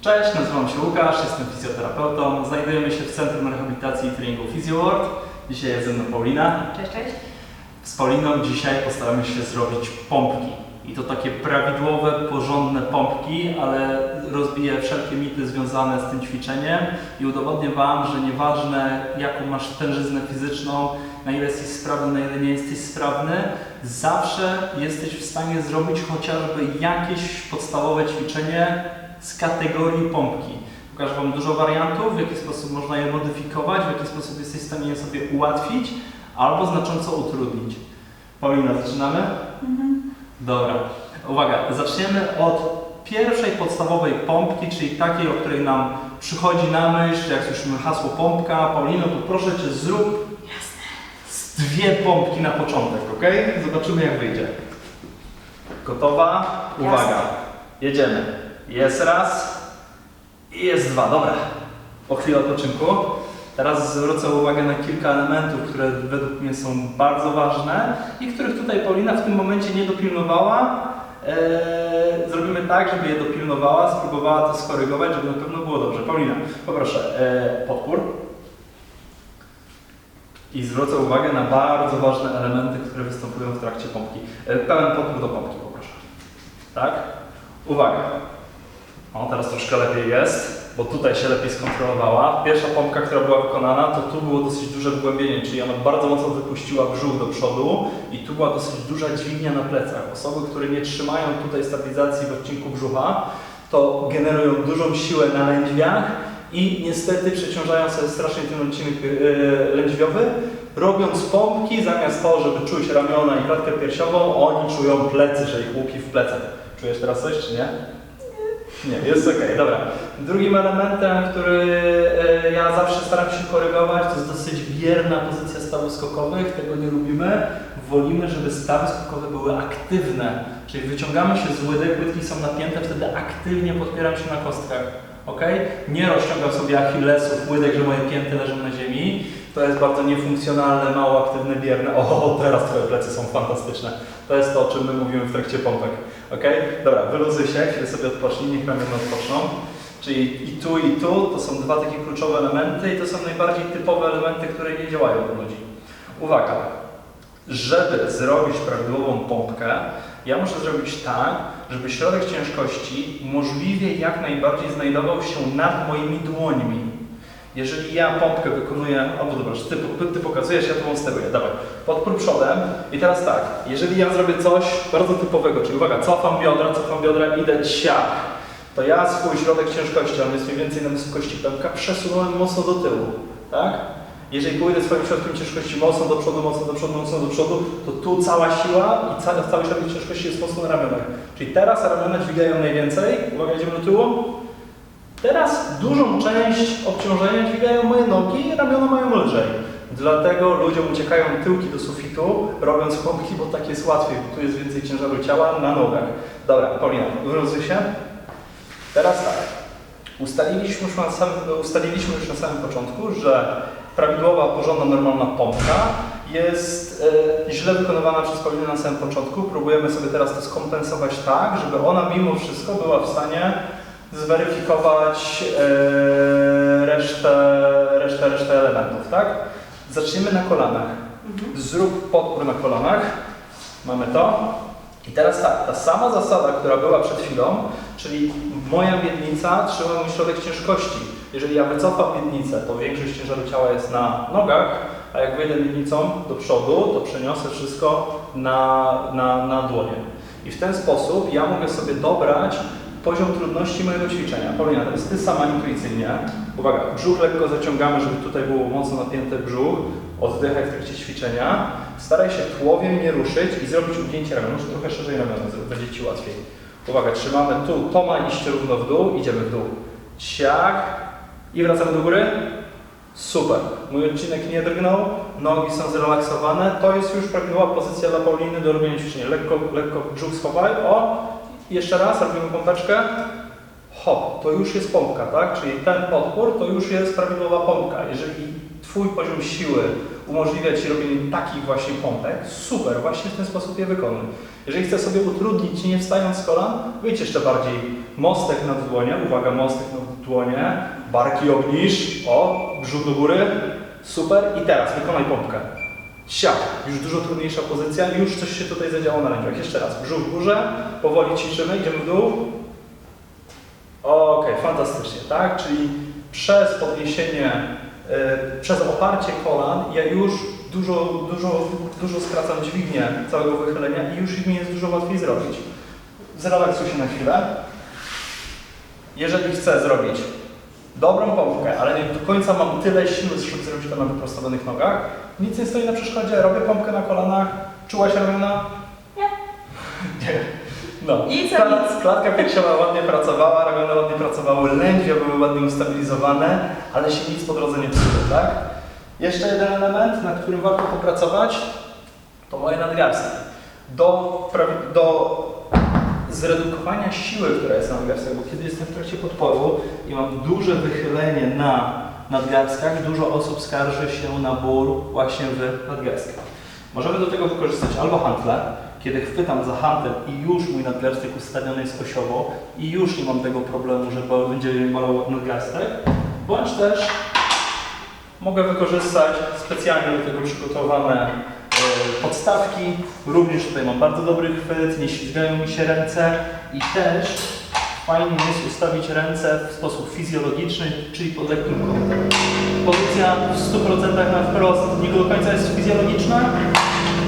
Cześć, nazywam się Łukasz, jestem fizjoterapeutą. Znajdujemy się w Centrum Rehabilitacji i Treningu PhysioWorld. Dzisiaj jest ze mną Paulina. Cześć, cześć. Z Pauliną dzisiaj postaramy się zrobić pompki. I to takie prawidłowe, porządne pompki, ale rozbiję wszelkie mity związane z tym ćwiczeniem i udowodnię Wam, że nieważne jaką masz tężyznę fizyczną, na ile jesteś sprawny, na ile nie jesteś sprawny, zawsze jesteś w stanie zrobić chociażby jakieś podstawowe ćwiczenie z kategorii pompki. Pokażę Wam dużo wariantów, w jaki sposób można je modyfikować, w jaki sposób jesteś w stanie je sobie ułatwić albo znacząco utrudnić. Paulina, zaczynamy? Dobra. Uwaga, zaczniemy od pierwszej podstawowej pompki, czyli takiej, o której nam przychodzi na myśl, jak słyszymy hasło pompka. Paulino, to proszę Cię, zrób z dwie pompki na początek, ok? Zobaczymy, jak wyjdzie. Gotowa? Uwaga. Jasne. Jedziemy. Jest raz i jest dwa. Dobra. Po chwili odpoczynku. Teraz zwrócę uwagę na kilka elementów, które według mnie są bardzo ważne i których tutaj Paulina w tym momencie nie dopilnowała. Eee, zrobimy tak, żeby je dopilnowała, spróbowała to skorygować, żeby na pewno było dobrze. Paulina, poproszę, eee, podpór. I zwrócę uwagę na bardzo ważne elementy, które występują w trakcie pompki. E, pełen podpór do pompki, poproszę. Tak? Uwaga. O, teraz troszkę lepiej jest, bo tutaj się lepiej skontrolowała. Pierwsza pompka, która była wykonana, to tu było dosyć duże wgłębienie, czyli ona bardzo mocno wypuściła brzuch do przodu i tu była dosyć duża dźwignia na plecach. Osoby, które nie trzymają tutaj stabilizacji w odcinku brzucha, to generują dużą siłę na lędźwiach i niestety przeciążają sobie strasznie ten odcinek yy, lędźwiowy. Robiąc pompki, zamiast to, żeby czuć ramiona i klatkę piersiową, oni czują plecy, że ich łupi w plecach. Czujesz teraz coś, czy nie? Nie, jest ok, dobra. Drugim elementem, który e, ja zawsze staram się korygować, to jest dosyć bierna pozycja stawów skokowych, tego nie lubimy. Wolimy, żeby stawy skokowe były aktywne, czyli wyciągamy się z łydek, łydki są napięte, wtedy aktywnie podpieram się na kostkach. ok? Nie rozciągam sobie achillesów, łydek, że moje pięty leżą na ziemi. To jest bardzo niefunkcjonalne, mało aktywne, bierne. O, teraz Twoje plecy są fantastyczne. To jest to, o czym my mówimy w trakcie pompek. Ok? Dobra, wyluzuj się, chwilę sobie odpocznij, niech ramiona odpoczną. Czyli i tu, i tu to są dwa takie kluczowe elementy i to są najbardziej typowe elementy, które nie działają u ludzi. Uwaga! Żeby zrobić prawidłową pompkę, ja muszę zrobić tak, żeby środek ciężkości możliwie jak najbardziej znajdował się nad moimi dłońmi. Jeżeli ja pompkę wykonuję, albo dobra, ty, ty pokazujesz, ja tu steruję, dawaj, podpór przodem. I teraz tak, jeżeli ja zrobię coś bardzo typowego, czyli uwaga, cofam biodra, cofam biodra, idę ciach, to ja swój środek ciężkości, on jest mniej więcej na wysokości pępka, przesunąłem mocno do tyłu, tak? Jeżeli pójdę swoim środkiem ciężkości mocno do przodu, mocno do przodu, mocno do przodu, to tu cała siła i ca cały środek ciężkości jest mocno na ramionach. Czyli teraz ramiona dźwigają najwięcej, uwaga, idziemy do tyłu, Teraz dużą część obciążenia dźwigają moje nogi ramiona mają lżej. Dlatego ludziom uciekają tyłki do sufitu, robiąc pompki, bo tak jest łatwiej, tu jest więcej ciężaru ciała na nogach. Dobra, Paulina, wyrozuj się. Teraz tak. Ustaliliśmy już, na samym, ustaliliśmy już na samym początku, że prawidłowa, porządna, normalna pompka jest e, źle wykonywana przez Paulinę na samym początku. Próbujemy sobie teraz to skompensować tak, żeby ona mimo wszystko była w stanie zweryfikować e, resztę, resztę, resztę elementów, tak? Zaczniemy na kolanach. Zrób podpór na kolanach. Mamy to. I teraz tak, ta sama zasada, która była przed chwilą, czyli moja miednica trzyma mój środek ciężkości. Jeżeli ja wycofam miednicę, to większość ciężaru ciała jest na nogach, a jak wyjdę miednicą do przodu, to przeniosę wszystko na, na, na dłonie. I w ten sposób ja mogę sobie dobrać poziom trudności mojego ćwiczenia. Paulina, teraz Ty sama intuicyjnie, uwaga, brzuch lekko zaciągamy, żeby tutaj było mocno napięty brzuch, oddychaj w trakcie ćwiczenia, staraj się tułowiem nie ruszyć i zrobić ugięcie ramion, może trochę szerzej ramiona, będzie Ci łatwiej. Uwaga, trzymamy tu, to ma iść równo w dół, idziemy w dół. Ciach i wracamy do góry. Super. Mój odcinek nie drgnął, nogi są zrelaksowane. To jest już prawidłowa pozycja dla Pauliny do robienia ćwiczenia. Lekko, lekko brzuch schowaj. O, jeszcze raz robimy pompeczkę. Hop, to już jest pompka, tak? Czyli ten podpór to już jest prawidłowa pompka. Jeżeli Twój poziom siły umożliwia Ci robienie takich właśnie pompek, super, właśnie w ten sposób je wykonuj. Jeżeli chcesz sobie utrudnić, nie wstając z kolan, wyjdź jeszcze bardziej mostek nad dłonie, uwaga, mostek nad dłonie, barki obniż, o, brzuch do góry, super i teraz wykonaj pompkę. Siak, już dużo trudniejsza pozycja, już coś się tutaj zadziało na rękach. Jeszcze raz, brzuch w górze, powoli ćwiczymy, idziemy w dół. Okej, fantastycznie, tak? Czyli przez podniesienie, y, przez oparcie kolan ja już dużo, dużo, dużo skracam dźwignię całego wychylenia i już mi jest dużo łatwiej zrobić. Zrelaksuj się na chwilę. Jeżeli chcę zrobić dobrą pompkę, ale nie do końca mam tyle siły, żeby zrobić to na wyprostowanych nogach, nic nie stoi na przeszkodzie, robię pompkę na kolanach, czułaś ramiona? Nie. Nie. No. Nic, Klat-. Klatka piersiowa ładnie pracowała, ramiona ładnie pracowały, lędźwia były ładnie ustabilizowane, ale się nic po drodze nie psuło, tak? Jeszcze jeden element, na którym warto popracować, to moje nadgarstki. Do, do zredukowania siły, która jest na nadgarstkach, bo kiedy jestem w trakcie podporu i mam duże wychylenie na nadgarstkach, dużo osób skarży się na ból właśnie w nadgarstkach. Możemy do tego wykorzystać albo hantle, kiedy chwytam za hantel i już mój nadgarstek ustawiony jest osiowo i już nie mam tego problemu, że będzie malował nadgarstek, bądź też mogę wykorzystać specjalnie do tego przygotowane podstawki. Również tutaj mam bardzo dobry chwyt, nie ślizgają mi się ręce i też fajnie jest ustawić ręce w sposób fizjologiczny, czyli pod lekkim kątem. Pozycja w 100% na wprost nie do końca jest fizjologiczna,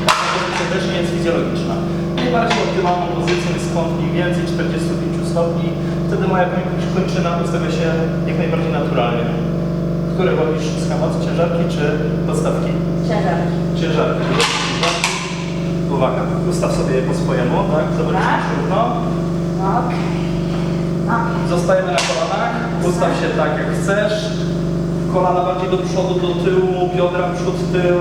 taka pozycja też nie jest fizjologiczna. Najbardziej optymalną pozycją jest kąt mniej więcej 45 stopni, wtedy moja koń- kończyna ustawia się jak najbardziej naturalnie. Które wolisz schemat, ciężarki czy podstawki? Ciężarki. Ciężarki. Uwaga, ustaw sobie je po swojemu, tak? Zobacz, Tak. równo. Okej. No. Zostajemy na kolanach, ustaw się tak jak chcesz. Kolana bardziej do przodu, do tyłu, biodra przód, tył.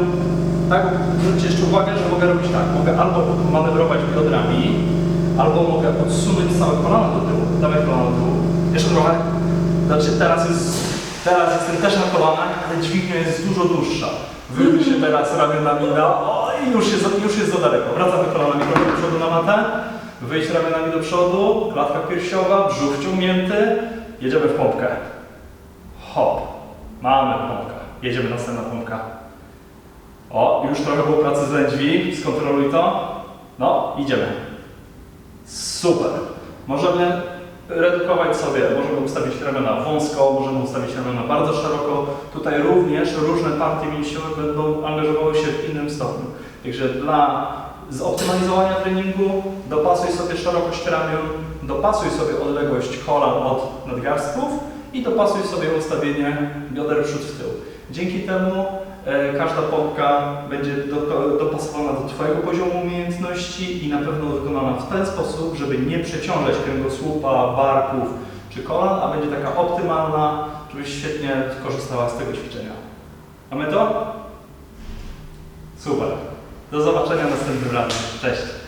Tak, zwróćcie jeszcze uwagę, że mogę robić tak. Mogę albo manewrować biodrami, albo mogę odsunąć całe kolano do tyłu. Dawaj kolano do tyłu. Jeszcze trochę. Znaczy teraz jest, teraz jestem też na kolanach, ale dźwignia jest dużo dłuższa. Wyjdę się teraz ramionami na... O, i już jest, już jest za daleko. Wracamy kolanami do przodu na matę. Wyjść ramionami do przodu, klatka piersiowa, brzuch wciągnięty. Jedziemy w pompkę. Hop. Mamy pompkę. Jedziemy następna pompka. O, już trochę było pracy z lędźwi. Skontroluj to. No, idziemy. Super. Możemy redukować sobie, możemy ustawić ramiona wąsko, możemy ustawić ramiona bardzo szeroko. Tutaj również różne partie mięśniowe będą angażowały się w innym stopniu. Także dla zoptymalizowania treningu dopasuj sobie szerokość ramion, dopasuj sobie odległość kolan od nadgarstków i dopasuj sobie ustawienie bioder przód w tył. Dzięki temu każda pompka będzie do, dopasowana do Twojego poziomu umiejętności i na pewno wykonana w ten sposób, żeby nie przeciążać kręgosłupa, barków czy kolan, a będzie taka optymalna, żebyś świetnie korzystała z tego ćwiczenia. Mamy to? Super. Do zobaczenia następnym razem. Cześć.